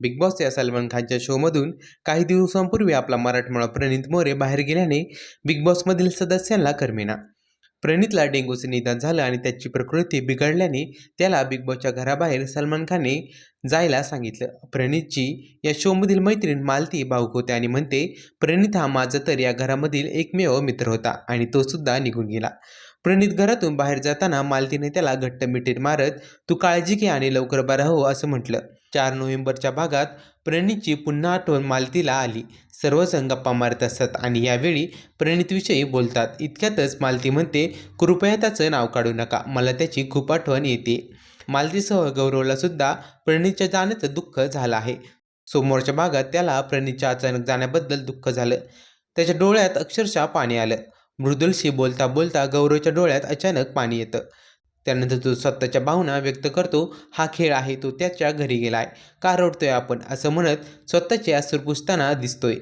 Big boss या सलमान खानच्या शोमधून काही दिवसांपूर्वी आपला मराठमोळा प्रणित मोरे बाहेर गेल्याने बिग बॉसमधील सदस्यांना करमेना प्रणितला डेंग्यूचे निदान झालं आणि त्याची प्रकृती बिघडल्याने त्याला बिग बॉसच्या घराबाहेर सलमान खानने जायला सांगितलं. प्रणितची या शोमधील मैत्रीण मालती भाऊक होते आणि म्हणते प्रणित हा माझा तर या घरामधील एकमेव मित्र होता आणि तो सुद्धा निघून गेला. प्रणित घरातून बाहेर जाताना मालतीने त्याला घट्ट मिठीत मारत तू काळजी घे आणि लवकर बरा हो असं म्हटलं. चार नोव्हेंबरच्या भागात प्रणितची पुन्हा आठवण मालतीला आली. सर्वजण गप्पा मारत असतात आणि यावेळी प्रणितविषयी बोलतात. इतक्यातच मालती म्हणते कृपया त्याचं नाव काढू नका. मला त्याची खूप आठवण येते. मालतीसह गौरवलासुद्धा प्रणितच्या जाण्याचं दुःख झालं आहे. समोरच्या भागात त्याला प्रणितच्या अचानक जाण्याबद्दल दुःख झालं. त्याच्या डोळ्यात अक्षरशः पाणी आलं. मृदुलशी बोलता बोलता गौरवच्या डोळ्यात अचानक पाणी येतं. त्यानंतर जो स्वतःच्या भावना व्यक्त करतो हा खेळ आहे तो त्याच्या घरी गेलाय. का रडतोय आपण? असं म्हणत स्वतःचे असूर पुसताना दिसतोय.